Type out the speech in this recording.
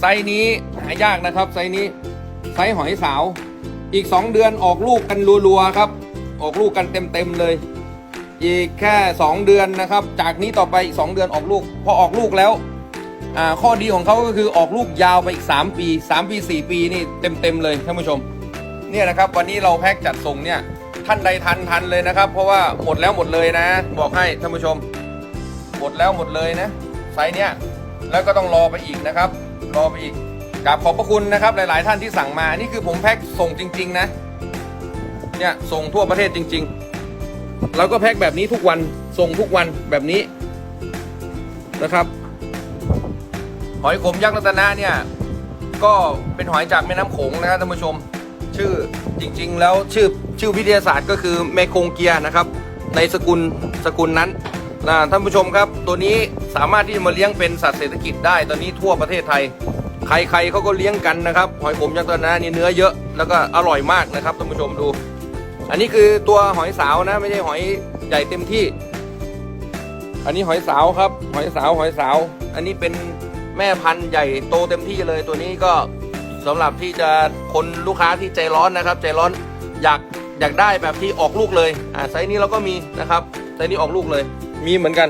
ไซส์นี้หายากนะครับ ไซส์นี้ ไซส์หอยสาว อีก 2 เดือนออกลูกกันรัวๆครับ ออกลูกกันเต็มๆเลย อีกแค่ 2 เดือนนะครับ จากนี้ต่อไปอีก 2 เดือนออกลูก พอออกลูกแล้วข้อดีของเขาก็คือออกลูกยาวไปอีก 3 ปี 3 ปี 4 ปีนี่เต็มๆเลยท่านผู้ชม เนี่ยนะครับวันนี้เราแพ็กจัดส่งเนี่ยท่านใดทันทันเลยนะครับ เพราะว่าหมดแล้วหมดเลยนะ บอกให้ท่านผู้ชม หมดแล้วหมดเลยนะไซส์เนี่ยแล้วก็ต้องรอไปอีกนะครับ รอไปอีกกราบขอบพระคุณนะครับหลาย ๆ ท่านที่สั่งมา นี่คือผมแพ็คส่งจริง ๆ นะ เนี่ยส่งทั่วประเทศจริง ๆ แล้วก็แพ็คแบบนี้ทุกวัน ส่งทุกวันแบบนี้นะครับหอยขมยักษ์รัตนะเนี่ย ก็เป็นหอยจากแม่น้ำโขงนะครับท่านผู้ชม ชื่อจริง ๆ แล้วชื่อชื่อวิทยาศาสตร์ก็คือเมโคงเกียนะครับ ในสกุลสกุลนั้น นะท่านผู้ชมครับตัวนี้สามารถที่จะมาเลี้ยงเป็นสัตว์เศรษฐกิจได้ ตอนนี้ทั่วประเทศไทย ใครๆเขาก็เลี้ยงกันนะครับหอยขมยักษ์รัตนะนี่เนื้อเยอะแล้วก็อร่อยมากนะครับท่านผู้ชมดู อันนี้คือตัวหอยสาวนะไม่ใช่หอยใหญ่เต็มที่ อันนี้หอยสาวครับ หอยสาวหอยสาว อันนี้เป็นแม่พันธุ์ใหญ่โตเต็มที่เลยตัวนี้ก็สำหรับที่จะคนลูกค้าที่ใจร้อนนะครับ ใจร้อนอยากอยากได้แบบที่ออกลูกเลยอ่าไซส์นี้เราก็มีนะครับไซส์นี้ออกลูกเลย มีเหมือนกัน